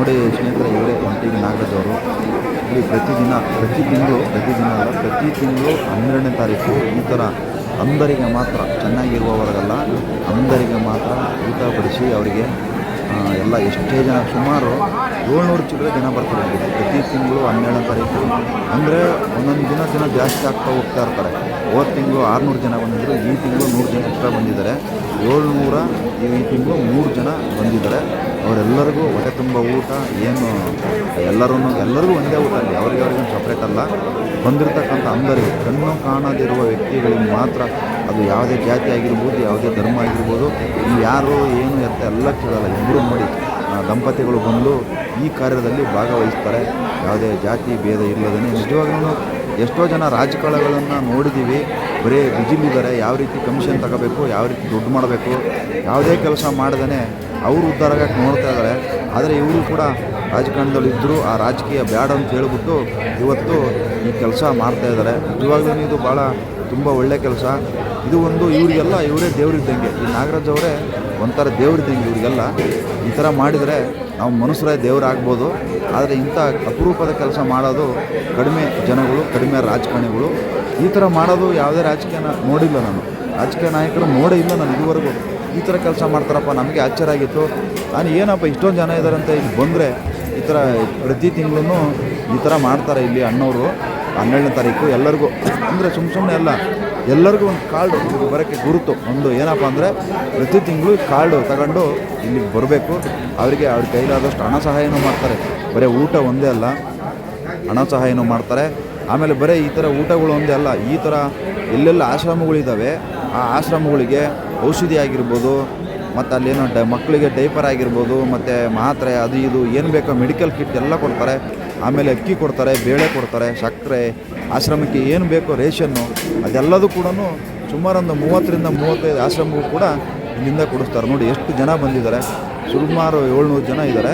ನೋಡಿ ಸ್ನೇಹಿತರೆ, ಇವರೇ ಒಂಟಿಗೆ ನಾಗರಾಜ್ ಅವರು ಇಲ್ಲಿ ಪ್ರತಿದಿನ ಪ್ರತಿ ತಿಂಗಳು ಪ್ರತಿದಿನ ಅಲ್ಲ, ಪ್ರತಿ ತಿಂಗಳು ಹನ್ನೆರಡನೇ ತಾರೀಕು ಈ ಥರ ಅಂಧರಿಗೆ ಮಾತ್ರ, ಚೆನ್ನಾಗಿರುವವರಿಗೆಲ್ಲ ಅಂದರಿಗೆ ಮಾತ್ರ ಊಟ ಬಡಿಸಿ ಅವರಿಗೆ ಎಲ್ಲ ಎಷ್ಟೇ ಜನ, ಸುಮಾರು ಏಳ್ನೂರು ಚಿಲ್ಲರೆ ಜನ ಬರ್ತಾರೆ ಪ್ರತಿ ತಿಂಗಳು ಹನ್ನೆರಡನೇ ತಾರೀಕು. ಅಂದರೆ ಒಂದೊಂದು ದಿನ ಜನ ಜಾಸ್ತಿ ಆಗ್ತಾ ಹೋಗ್ತಾ ಇರ್ತಾರೆ. ಹೋದ ತಿಂಗಳು ಆರುನೂರು ಜನ ಬಂದಿದ್ದರು ಈ ತಿಂಗಳು ನೂರು ಜನ ಎಕ್ಸ್ಟ್ರಾ ಬಂದಿದ್ದಾರೆ. ಏಳ್ನೂರ ಈ ಈ ತಿಂಗಳು ಮೂರು ಜನ ಬಂದಿದ್ದಾರೆ. ಅವರೆಲ್ಲರಿಗೂ ಹೊಟ್ಟೆ ತುಂಬ ಊಟ, ಏನು ಎಲ್ಲರೂ ಎಲ್ಲರಿಗೂ ಒಂದೇ ಊಟ ಅಲ್ಲಿ. ಅವ್ರಿಗೆ ಅವ್ರಿಗೇನು ಸಪ್ರೇಟ್ ಅಲ್ಲ. ಬಂದಿರತಕ್ಕಂಥ ಅಂದರಿಗೆ ಕಣ್ಣು ಕಾಣದಿರುವ ವ್ಯಕ್ತಿಗಳಿಗೆ ಮಾತ್ರ ಅದು ಯಾವುದೇ ಜಾತಿ ಆಗಿರ್ಬೋದು, ಯಾವುದೇ ಧರ್ಮ ಆಗಿರ್ಬೋದು ಯಾರು ಏನು ಎತ್ತ ಎಲ್ಲ ಕೇಳಲ್ಲ. ಎಲ್ಲರೂ ನೋಡಿ ದಂಪತಿಗಳು ಬಂದು ಈ ಕಾರ್ಯದಲ್ಲಿ ಭಾಗವಹಿಸ್ತಾರೆ. ಯಾವುದೇ ಜಾತಿ ಭೇದ ಇಲ್ಲದೇ ನಿಜವಾಗ್ಲೂ ಎಷ್ಟೋ ಜನ ರಾಜಕಾರಣಗಳನ್ನು ನೋಡಿದ್ದೀವಿ ಬರೀ ಬಿಜಿಲಿದ್ದಾರೆ ಯಾವ ರೀತಿ ಕಮಿಷನ್ ತಗೋಬೇಕು, ಯಾವ ರೀತಿ ದುಡ್ಡು ಮಾಡಬೇಕು, ಯಾವುದೇ ಕೆಲಸ ಮಾಡ್ದೇ ಅವರು ಉದ್ಧಾರ ಆಗಕ್ಕೆ ನೋಡ್ತಾ ಇದ್ದಾರೆ ಆದರೆ ಇವರು ಕೂಡ ರಾಜಕಾರಣದಲ್ಲಿ ಇದ್ದರು ಆ ರಾಜಕೀಯ ಬ್ಯಾಡ್ ಅಂತ ಹೇಳಿಬಿಟ್ಟು ಇವತ್ತು ಈ ಕೆಲಸ ಮಾಡ್ತಾ ಇದ್ದಾರೆ ನಿಜವಾಗ್ಲೂ ಇದು ಭಾಳ ತುಂಬ ಒಳ್ಳೆಯ ಕೆಲಸ. ಇದು ಒಂದು ಇವರಿಗೆಲ್ಲ ಇವರೇ ದೇವರಿದ್ದಂಗೆ ಈ ನಾಗರಾಜ್ ಅವರೇ ಒಂಥರ ದೇವರಿದ್ದಂಗೆ ಇವರಿಗೆಲ್ಲ. ಈ ಥರ ಮಾಡಿದರೆ ನಾವು ಮನುಷ್ಯರೇ ದೇವರಾಗ್ಬೋದು ಆದರೆ ಇಂಥ ಅಪರೂಪದ ಕೆಲಸ ಮಾಡೋದು ಕಡಿಮೆ ಜನಗಳು, ಕಡಿಮೆ ರಾಜಕಾರಣಿಗಳು. ಈ ಥರ ಮಾಡೋದು ಯಾವುದೇ ರಾಜಕೀಯ ನೋಡಿಲ್ಲ ನಾನು. ರಾಜಕೀಯ ನಾಯಕರು ನೋಡೇ ಇಲ್ಲ ನಾನು ಇದುವರೆಗೂ. ಈ ಥರ ಕೆಲಸ ಮಾಡ್ತಾರಪ್ಪ, ನಮಗೆ ಆಶ್ಚರ್ಯ ಆಗಿತ್ತು. ನಾನು ಏನಪ್ಪ ಇಷ್ಟೊಂದು ಜನ ಇದ್ದಾರೆ ಅಂತ ಇಲ್ಲಿ ಬಂದರೆ ಈ ಥರ ಪ್ರತಿ ತಿಂಗಳೂ ಈ ಥರ ಮಾಡ್ತಾರೆ ಇಲ್ಲಿ ಅಣ್ಣವರು. ಹನ್ನೆರಡನೇ ತಾರೀಕು ಎಲ್ಲರಿಗೂ. ಅಂದರೆ ಸುಮ್ಮ ಸುಮ್ಮನೆ ಅಲ್ಲ ಎಲ್ಲರಿಗೂ ಒಂದು ಕಾರ್ಡು ಬರೋಕ್ಕೆ ಗುರುತು. ಒಂದು ಏನಪ್ಪ ಅಂದರೆ, ಪ್ರತಿ ತಿಂಗಳು ಕಾರ್ಡು ತಗೊಂಡು ಇಲ್ಲಿಗೆ ಬರಬೇಕು. ಅವರಿಗೆ ಅವ್ರ ಕೈಲಾದಷ್ಟು ಹಣ ಸಹಾಯನೂ ಮಾಡ್ತಾರೆ. ಬರೀ ಊಟ ಒಂದೇ ಅಲ್ಲ, ಹಣ ಸಹಾಯನೂ ಮಾಡ್ತಾರೆ. ಆಮೇಲೆ ಬರೀ ಈ ಥರ ಊಟಗಳು ಒಂದೇ ಅಲ್ಲ, ಈ ಥರ ಎಲ್ಲೆಲ್ಲ ಆಶ್ರಮಗಳಿದ್ದಾವೆ ಆ ಆಶ್ರಮಗಳಿಗೆ ಔಷಧಿ ಆಗಿರ್ಬೋದು, ಮತ್ತು ಅಲ್ಲೇನೋ ಡ ಮಕ್ಕಳಿಗೆ ಡೈಪರ್ ಆಗಿರ್ಬೋದು, ಮತ್ತು ಮಾತ್ರೆ ಅದು ಇದು ಏನು ಬೇಕೋ ಮೆಡಿಕಲ್ ಕಿಟ್ ಎಲ್ಲ ಕೊಡ್ತಾರೆ. ಆಮೇಲೆ ಅಕ್ಕಿ ಕೊಡ್ತಾರೆ, ಬೇಳೆ ಕೊಡ್ತಾರೆ, ಸಕ್ಕರೆ, ಆಶ್ರಮಕ್ಕೆ ಏನು ಬೇಕೋ ರೇಷನ್ನು ಅದೆಲ್ಲದೂ ಕೂಡ ಸುಮಾರೊಂದು ಮೂವತ್ತರಿಂದ ಮೂವತ್ತೈದು ಆಶ್ರಮಗಳು ಕೂಡ ಇಲ್ಲಿಂದ ಕೊಡಿಸ್ತಾರೆ. ನೋಡಿ, ಎಷ್ಟು ಜನ ಬಂದಿದ್ದಾರೆ. ಸುಮಾರು ಏಳ್ನೂರು ಜನ ಇದ್ದಾರೆ.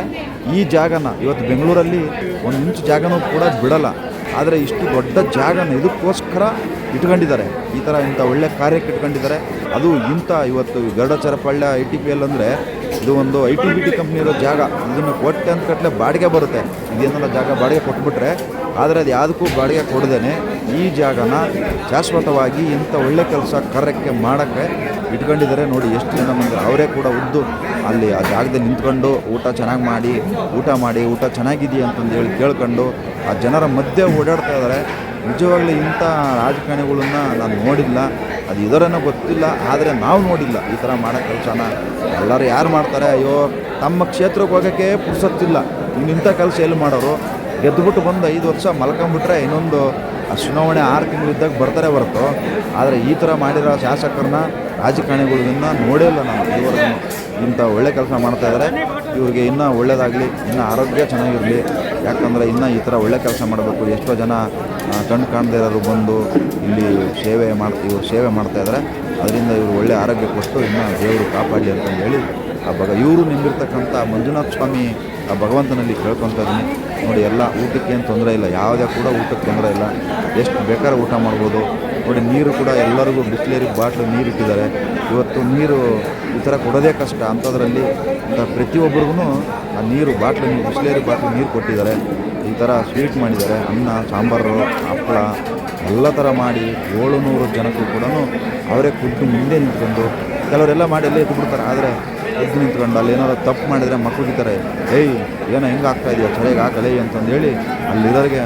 ಈ ಜಾಗನ, ಇವತ್ತು ಬೆಂಗಳೂರಲ್ಲಿ ಒಂದು ಇಂಚು ಜಾಗನೂ ಕೂಡ ಬಿಡಲ್ಲ. ಆದರೆ ಇಷ್ಟು ದೊಡ್ಡ ಜಾಗನ ಇದಕ್ಕೋಸ್ಕರ ಇಟ್ಕೊಂಡಿದ್ದಾರೆ. ಈ ಥರ ಇಂಥ ಒಳ್ಳೆ ಕಾರ್ಯಕ್ಕೆ ಇಟ್ಕೊಂಡಿದ್ದಾರೆ. ಅದು ಇಂಥ ಇವತ್ತು Garudacharpalya, I T P L ಅಂದರೆ ಇದು ಒಂದು I T B T company ಇರೋ ಜಾಗ. ಇದನ್ನು ಕೊಟ್ಟೆ ಅಂತ ಕಟ್ಟಲೆ ಬಾಡಿಗೆ ಬರುತ್ತೆ. ಇದೇನಲ್ಲ ಜಾಗ ಬಾಡಿಗೆ ಕೊಟ್ಬಿಟ್ರೆ. ಆದರೆ ಅದು ಯಾವುದಕ್ಕೂ ಬಾಡಿಗೆ ಕೊಡದೇನೆ. ಈ ಜಾಗನ ಶಾಶ್ವತವಾಗಿ ಇಂಥ ಒಳ್ಳೆ ಕೆಲಸ ಕಾರ್ಯಕ್ಕೆ ಮಾಡೋಕ್ಕೆ ಇಟ್ಕೊಂಡಿದ್ದಾರೆ ನೋಡಿ, ಎಷ್ಟು ಜನ ಬಂದರೆ ಅವರೇ ಕೂಡ ಉದ್ದು ಅಲ್ಲಿ ಆ ಜಾಗದಲ್ಲಿ ನಿಂತ್ಕೊಂಡು ಊಟ ಚೆನ್ನಾಗಿ ಮಾಡಿ, ಊಟ ಮಾಡಿ, ಊಟ ಚೆನ್ನಾಗಿದೆಯಾ ಅಂತಂದು ಹೇಳಿ ಕೇಳ್ಕೊಂಡು ಆ ಜನರ ಮಧ್ಯೆ ಓಡಾಡ್ತಾ ಇದ್ದಾರೆ ನಿಜವಾಗ್ಲೂ ಇಂಥ ರಾಜಕಾರಣಿಗಳನ್ನ ನಾನು ನೋಡಿಲ್ಲ. ಅದು ಇದರೇನೋ ಗೊತ್ತಿಲ್ಲ, ಆದರೆ ನಾವು ನೋಡಿಲ್ಲ ಈ ಥರ ಮಾಡೋ ಕೆಲಸನ ಎಲ್ಲರೂ ಯಾರು ಮಾಡ್ತಾರೆ? ಅಯ್ಯೋ, ತಮ್ಮ ಕ್ಷೇತ್ರಕ್ಕೆ ಹೋಗೋಕ್ಕೆ ಪುರ್ಸೊತ್ತಿಲ್ಲ. ಇಂಥ ಕೆಲಸ ಎಲ್ಲಿ ಮಾಡೋರು? ಗೆದ್ದುಬಿಟ್ಟು ಬಂದು ಐದು ವರ್ಷ ಮಲ್ಕೊಂಬಿಟ್ರೆ ಇನ್ನೊಂದು ಚುನಾವಣೆ ಆರು ತಿಂಗಳಿದ್ದಾಗ ಬರ್ತಾರೆ ಹೊರತು. ಆದರೆ ಈ ಥರ ಮಾಡಿರೋ ಶಾಸಕರನ್ನ ರಾಜಕಾರಣಿಗಳಿಂದ ನೋಡೇ ಇಲ್ಲ ನಾನು ಇವರು ಇಂಥ ಒಳ್ಳೆ ಕೆಲಸ ಮಾಡ್ತಾ ಇದ್ದಾರೆ ಇವ್ರಿಗೆ ಇನ್ನೂ ಒಳ್ಳೆಯದಾಗಲಿ ಇನ್ನೂ ಆರೋಗ್ಯ ಚೆನ್ನಾಗಿರಲಿ. ಯಾಕಂದರೆ ಇನ್ನೂ ಈ ಥರ ಒಳ್ಳೆ ಕೆಲಸ ಮಾಡಬೇಕು. ಎಷ್ಟೋ ಜನ ಕಣ್ಣು ಕಾಣದೇ ಇರೋರು ಬಂದು ಇಲ್ಲಿ ಸೇವೆ ಮಾಡ್ತಾ ಇವರು ಸೇವೆ ಮಾಡ್ತಾ ಇದ್ದಾರೆ ಅದರಿಂದ ಇವರು ಒಳ್ಳೆ ಆರೋಗ್ಯ ಕೊಟ್ಟು ಇನ್ನೂ ದೇವರು ಕಾಪಾಡಿ ಅಂತಂದು ಹೇಳಿ ಆ ಭಾಗ. ಇವರು ನಿಂದಿರ್ತಕ್ಕಂಥ ಮಂಜುನಾಥ ಸ್ವಾಮಿ ಆ ಭಗವಂತನಲ್ಲಿ ಕೇಳ್ಕೊತಾಯಿದ್ದೀನಿ ನೋಡಿ ಎಲ್ಲ ಊಟಕ್ಕೆ ಏನು ತೊಂದರೆ ಇಲ್ಲ. ಯಾವುದೇ ಕೂಡ ಊಟಕ್ಕೆ ತೊಂದರೆ ಇಲ್ಲ. ಎಷ್ಟು ಬೇಕಾದ್ರೆ ಊಟ ಮಾಡ್ಬೋದು. ನೋಡಿ ನೀರು ಕೂಡ ಎಲ್ಲರಿಗೂ ಬಿಸ್ಲೇರಿ ಬಾಟ್ಲು ನೀರು ಇಟ್ಟಿದ್ದಾರೆ. ಇವತ್ತು ನೀರು ಈ ಥರ ಕೊಡೋದೇ ಕಷ್ಟ. ಅಂಥದ್ರಲ್ಲಿ ಪ್ರತಿಯೊಬ್ಬರಿಗೂ ಆ ನೀರು ಬಾಟ್ಲು ನೀರು, ಬಿಸ್ಲೇರಿ ಬಾಟ್ಲು ನೀರು ಕೊಟ್ಟಿದ್ದಾರೆ. ಈ ಥರ ಸ್ವೀಟ್ ಮಾಡಿದ್ದಾರೆ. ಅನ್ನ, ಸಾಂಬಾರು ಹಪ್ಪಳ ಎಲ್ಲ ಥರ ಮಾಡಿ ಏಳುನೂರು ಜನಕ್ಕೂ ಕೂಡ ಅವರೇ ಕುದ್ದು ಮುಂದೆ ನಿಂತ್ಕೊಂಡು ಕೆಲವರೆಲ್ಲ ಮಾಡಿ ಅಲ್ಲೇ ಇದ್ಬಿಡ್ತಾರೆ ಆದರೆ ಎದ್ದು ನಿಂತ್ಕೊಂಡು ಅಲ್ಲಿ ಏನಾದ್ರು ತಪ್ಪು ಮಾಡಿದರೆ ಮಕ್ಕಳು ಇದ್ದಾರೆ ಏಯ್, ಏನೋ ಹೆಂಗೆ ಆಗ್ತಾ ಇದೆಯಾ? ಸರಿಯಾಗಿ ಹಾಕಲೇ ಅಂತಂದು ಹೇಳಿ ಅಲ್ಲಿರೋರಿಗೆ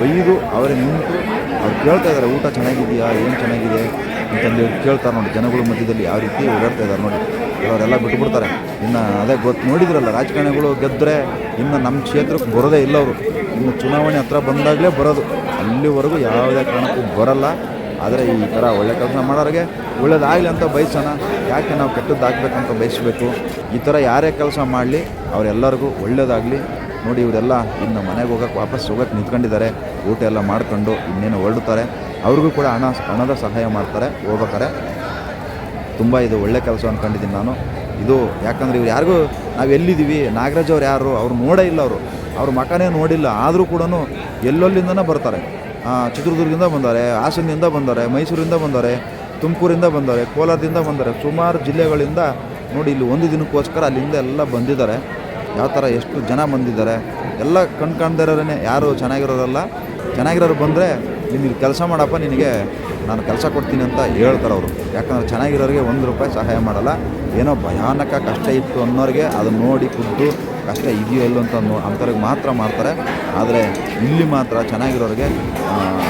ಬೈದು ಅವರೇ ನಿಂತು ಅವ್ರು ಕೇಳ್ತಾ ಇದ್ದಾರೆ, ಊಟ ಚೆನ್ನಾಗಿದೆಯಾ? ಏನು ಚೆನ್ನಾಗಿದೆ? ಅಂತಂದು ಹೇಳಿ ಕೇಳ್ತಾರೆ ನೋಡಿ, ಜನಗಳ ಮಧ್ಯದಲ್ಲಿ ಯಾವ ರೀತಿ ಓಡಾಡ್ತಾ ಇದ್ದಾರೆ ನೋಡಿ. ಅವರೆಲ್ಲ ಬಿಟ್ಬಿಡ್ತಾರೆ. ಇನ್ನು ಅದೇ ಗೊತ್ತು ನೋಡಿದ್ರಲ್ಲ, ರಾಜಕಾರಣಿಗಳು ಗೆದ್ದರೆ ಇನ್ನು ನಮ್ಮ ಕ್ಷೇತ್ರಕ್ಕೆ ಬರೋದೇ ಇಲ್ಲ ಅವರು. ಇನ್ನು ಚುನಾವಣೆ ಹತ್ರ ಬಂದಾಗಲೇ ಬರೋದು. ಅಲ್ಲಿವರೆಗೂ ಯಾವುದೇ ಕಾರಣಕ್ಕೂ ಬರಲ್ಲ. ಆದರೆ ಈ ಥರ ಒಳ್ಳೆ ಕೆಲಸ ಮಾಡೋರಿಗೆ ಒಳ್ಳೇದಾಗಲಿ ಅಂತ ಬಯಸೋಣ. ಯಾಕೆ ನಾವು ಕೆಟ್ಟದ್ದಾಗಬೇಕಂತ ಬಯಸಬೇಕು? ಈ ಥರ ಯಾರೇ ಕೆಲಸ ಮಾಡಲಿ, ಅವರೆಲ್ಲರಿಗೂ ಒಳ್ಳೇದಾಗಲಿ. ನೋಡಿ, ಇವರೆಲ್ಲ ಇನ್ನು ಮನೆಗೆ ಹೋಗೋಕೆ ವಾಪಸ್ ಹೋಗೋಕೆ ನಿಂತ್ಕೊಂಡಿದ್ದಾರೆ. ಊಟ ಎಲ್ಲ ಮಾಡ್ಕೊಂಡು ಇನ್ನೇನು ಹೊರಡ್ತಾರೆ. ಅವ್ರಿಗೂ ಕೂಡ ಹಣ, ಹಣದ ಸಹಾಯ ಮಾಡ್ತಾರೆ, ಹೋಗ್ಬೇಕಾರೆ. ತುಂಬ ಇದು ಒಳ್ಳೆ ಕೆಲಸ ಅಂದ್ಕೊಂಡಿದ್ದೀನಿ ನಾನು. ಇದು ಯಾಕಂದರೆ ಇವ್ರು ಯಾರಿಗೂ, ನಾವು ಎಲ್ಲಿದ್ದೀವಿ? ನಾಗರಾಜ್ ಅವ್ರು ಯಾರು? ಅವ್ರು ನೋಡೇ ಇಲ್ಲ ಅವರು. ಅವ್ರ ಮಕನೇ ನೋಡಿಲ್ಲ. ಆದರೂ ಕೂಡ ಎಲ್ಲೆಲ್ಲಿಂದನೇ ಬರ್ತಾರೆ. ಚಿತ್ರದುರ್ಗದಿಂದ ಬಂದ್ದಾರೆ ಹಾಸನದಿಂದ ಬಂದ್ದಾರೆ ಮೈಸೂರಿಂದ ಬಂದ್ದಾರೆ ತುಮಕೂರಿಂದ ಬಂದವರೆ, ಕೋಲಾರದಿಂದ ಬಂದರೆ ಸುಮಾರು ಜಿಲ್ಲೆಗಳಿಂದ ನೋಡಿ ಇಲ್ಲಿ ಒಂದು ದಿನಕ್ಕೋಸ್ಕರ ಅಲ್ಲಿಂದ ಎಲ್ಲ ಬಂದಿದ್ದಾರೆ. ಯಾವ ಥರ ಎಷ್ಟು ಜನ ಬಂದಿದ್ದಾರೆ, ಎಲ್ಲ ಕಣ್ ಕಾಣ್ದಿರೋರೇ ಯಾರು ಚೆನ್ನಾಗಿರೋರಲ್ಲ. ಚೆನ್ನಾಗಿರೋರು ಬಂದರೆ ನಿಮಗೆ ಕೆಲಸ ಮಾಡಪ್ಪ, ನಿನಗೆ ನಾನು ಕೆಲಸ ಕೊಡ್ತೀನಿ ಅಂತ ಹೇಳ್ತಾರೆ ಅವರು. ಯಾಕಂದರೆ ಚೆನ್ನಾಗಿರೋರಿಗೆ ಒಂದು ರೂಪಾಯಿ ಸಹಾಯ ಮಾಡಲ್ಲ. ಏನೋ ಭಯಾನಕ ಕಷ್ಟ ಇತ್ತು ಅನ್ನೋರಿಗೆ ಅದನ್ನ ನೋಡಿ ಖುದ್ದು ಕಷ್ಟ ಇದೆಯೋ ಇಲ್ಲೋ ಅಂತ ಅಂಥವ್ರಿಗೆ ಮಾತ್ರ ಮಾಡ್ತಾರೆ. ಆದರೆ ಇಲ್ಲಿ ಮಾತ್ರ ಚೆನ್ನಾಗಿರೋರಿಗೆ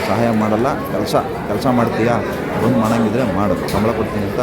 ಸಹಾಯ ಮಾಡಲ್ಲ. ಕೆಲಸ ಕೆಲಸ ಮಾಡ್ತೀಯಾ? ಬಂದು ಮಾಡೋಂಗಿದ್ರೆ ಮಾಡೋದು ಸಂಬಳ ಕೊಡ್ತೀನಿ ಅಂತ